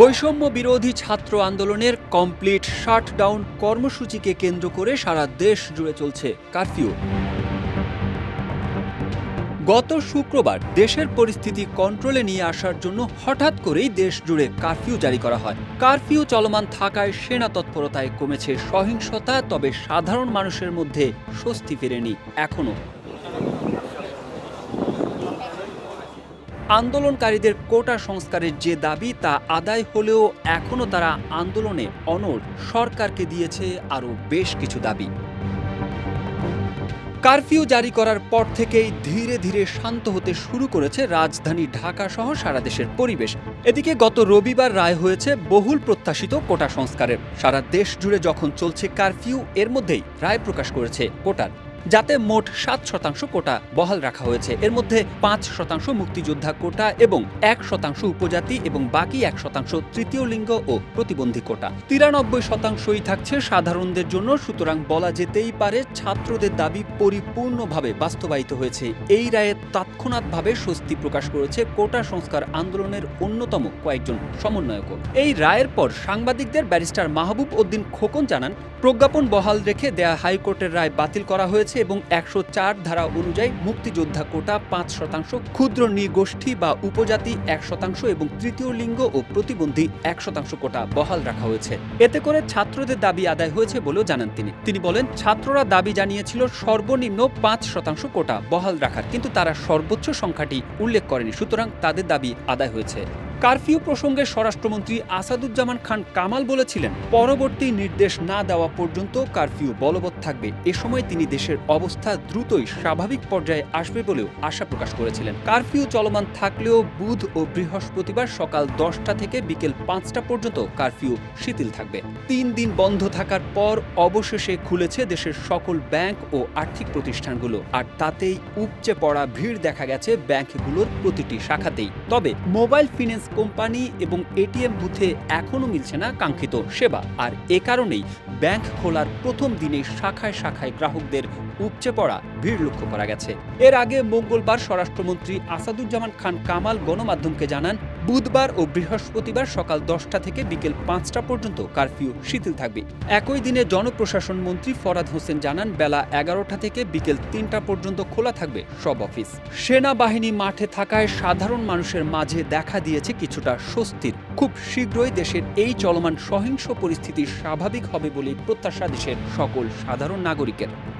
বৈষম্য বিরোধী ছাত্র আন্দোলনের কমপ্লিট শাটডাউন কর্মসূচিকে কেন্দ্র করে সারা দেশ জুড়ে চলছে কারফিউ। গত শুক্রবার দেশের পরিস্থিতি কন্ট্রোলে নিয়ে আসার জন্য হঠাৎ করেই দেশ জুড়ে কারফিউ জারি করা হয়। কারফিউ চলমান থাকায় সেনা তৎপরতায় কমেছে সহিংসতা, তবে সাধারণ মানুষের মধ্যে স্বস্তি ফেরেনি এখনও আন্দোলনকারীদের কোটা সংস্কারের যে দাবি তা আদায় হলেও এখনও তারা আন্দোলনে অনড়। সরকারকে দিয়েছে আরও বেশ কিছু দাবি। কারফিউ জারি করার পর থেকেই ধীরে ধীরে শান্ত হতে শুরু করেছে রাজধানী ঢাকা সহ সারা দেশের পরিবেশ। এদিকে গত রবিবার রায় হয়েছে বহুল প্রত্যাশিত কোটা সংস্কারের। সারা দেশ জুড়ে যখন চলছে কারফিউ, এর মধ্যেই রায় প্রকাশ করেছে কোটার। যাতে মোট সাত শতাংশ কোটা বহাল রাখা হয়েছে। এর মধ্যে পাঁচ শতাংশ মুক্তিযোদ্ধা কোটা এবং এক শতাংশ উপজাতি এবং বাকি এক শতাংশ তৃতীয় লিঙ্গ ও প্রতিবন্ধী কোটা। তিরানব্বই শতাংশই থাকছে সাধারণদের জন্য, সুতরাং বলা যেতেই পারে ছাত্রদের দাবি পরিপূর্ণভাবে বাস্তবায়িত হয়েছে। এই রায়ে তাৎক্ষণাৎভাবে স্বস্তি প্রকাশ করেছে কোটা সংস্কার আন্দোলনের অন্যতম কয়েকজন সমন্বয়কও। এই রায়ের পর সাংবাদিকদের ব্যারিস্টার মাহবুব উদ্দিন খোকন জানান, প্রজ্ঞাপন বহাল রেখে দেয়া হাইকোর্টের রায় বাতিল করা হয়েছে। এবং একশো চার ধারা অনুযায়ী মুক্তিযোদ্ধা কোটা, পাঁচ শতাংশ, ক্ষুদ্র নৃগোষ্ঠী বা উপজাতি এক শতাংশ এবং তৃতীয় লিঙ্গ ও প্রতিবন্ধী এক শতাংশ কোটা বহাল রাখা হয়েছে। এতে করে ছাত্রদের দাবি আদায় হয়েছে বলেও জানান তিনি। তিনি বলেন, ছাত্ররা দাবি জানিয়েছিল সর্বনিম্ন পাঁচ শতাংশ কোটা বহাল রাখার, কিন্তু তারা সর্বোচ্চ সংখ্যাটি উল্লেখ করেনি। সুতরাং তাদের দাবি আদায় হয়েছে। কারফিউ প্রসঙ্গে স্বরাষ্ট্রমন্ত্রী আসাদুজ্জামান খান কামাল বলেছিলেন, পরবর্তী নির্দেশ না দেওয়া পর্যন্ত কারফিউ বলবৎ থাকবে। এ সময় তিনি দেশের অবস্থা দ্রুতই স্বাভাবিক পর্যায়ে আসবে বলেও আশা প্রকাশ করেছিলেন। কারফিউ চলমান থাকলেও বুধ ও বৃহস্পতিবার সকাল দশটা থেকে বিকেল পাঁচটা পর্যন্ত কারফিউ শিথিল থাকবে। তিন দিন বন্ধ থাকার পর অবশেষে খুলেছে দেশের সকল ব্যাংক ও আর্থিক প্রতিষ্ঠানগুলো। আর তাতেই উপচে পড়া ভিড় দেখা গেছে ব্যাংকগুলোর প্রতিটি শাখাতেই। তবে মোবাইল ফিন্যান্স কোম্পানি এবং এটিএম বুথে এখনও মিলছে না কাঙ্ক্ষিত সেবা। আর এ কারণেই ব্যাংক খোলার প্রথম দিনে শাখায় শাখায় গ্রাহকদের উপচে পড়া ভিড় লক্ষ্য করা গেছে। এর আগে মঙ্গলবার স্বরাষ্ট্রমন্ত্রী আসাদুজ্জামান খান কামাল গণমাধ্যমকে জানান বুধবার ও বৃহস্পতিবার সকাল দশটা থেকে বিকেল পাঁচটা পর্যন্ত কারফিউ শিথিল থাকবে। একই দিনে জনপ্রশাসন মন্ত্রী ফরাদ হোসেন জানান, বেলা এগারোটা থেকে বিকেল তিনটা পর্যন্ত খোলা থাকবে সব অফিস। সেনাবাহিনী মাঠে থাকায় সাধারণ মানুষের মাঝে দেখা দিয়েছে কিছুটা স্বস্তির। খুব শীঘ্রই দেশের এই চলমান সহিংস পরিস্থিতি স্বাভাবিক হবে বলে প্রত্যাশা দেশের সকল সাধারণ নাগরিকের।